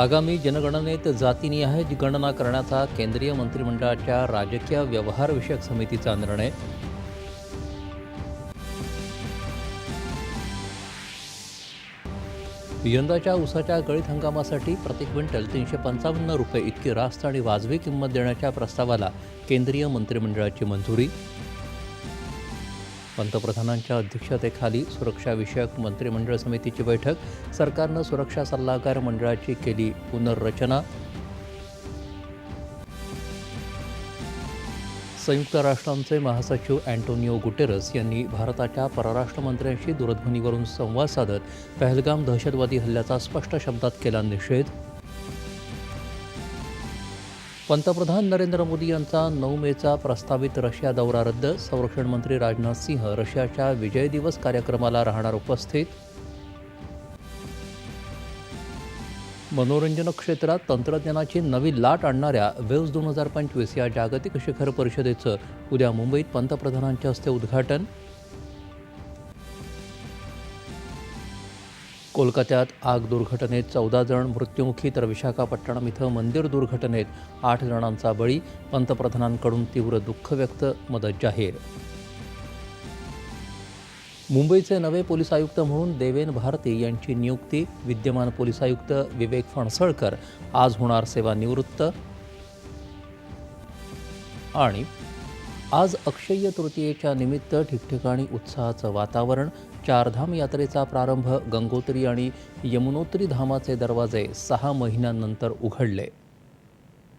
आगामी जनगणनेत जातीनिहाय गणना करण्याचा केंद्रीय मंत्रिमंडळाच्या राजकीय व्यवहारविषयक समितीचा निर्णय. यंदाच्या ऊसाच्या गळीत हंगामासाठी प्रति क्विंटल तीनशे पंचावन्न रुपये इतकी रास्त आणि वाजवी किंमत देण्याच्या प्रस्तावाला केंद्रीय मंत्रिमंडळाची मंजुरी. पंतप्रधानांच्या अध्यक्षतेखाली सुरक्षाविषयक मंत्रिमंडळ समितीची बैठक सरकारनं सुरक्षा सल्लागार मंडळाची केली पुनर्रचना. संयुक्त राष्ट्रांचे महासचिव अँटोनिओ गुटेरस यांनी भारताच्या परराष्ट्र मंत्र्यांशी दूरध्वनीवरून संवाद साधत पहलगाम दहशतवादी हल्ल्याचा स्पष्ट शब्दात केला निषेध. पंतप्रधान नरेंद्र मोदी यांचा नऊ मेचा प्रस्तावित रशिया दौरा रद्द. संरक्षण मंत्री राजनाथ सिंह रशियाच्या विजय दिवस कार्यक्रमाला राहणार उपस्थित. मनोरंजन क्षेत्रात तंत्रज्ञानाची नवी लाट आणणाऱ्या वेव्स दोन हजार पंचवीस या जागतिक शिखर परिषदेचं उद्या मुंबईत पंतप्रधानांच्या हस्ते उद्घाटन. कोलकात्यात आग दुर्घटनेत चौदा जण मृत्युमुखी तर विशाखापट्टणम इथं मंदिर दुर्घटनेत आठ जणांचा बळी. पंतप्रधानांकडून तीव्र दुःख व्यक्त मदत जाहीर. मुंबईचे नवे पोलीस आयुक्त म्हणून देवेन भारती यांची नियुक्ती विद्यमान पोलीस आयुक्त विवेक फणसळकर. आज होणार सेवानिवृत्त आणि आज अक्षय्य तृतीयेच्या निमित्त ठिकठिकाणी उत्साहाचं वातावरण चारधाम यात्रेचा प्रारंभ गंगोत्री आणि यमुनोत्री धामाचे दरवाजे सहा महिन्यांनंतर उघडले.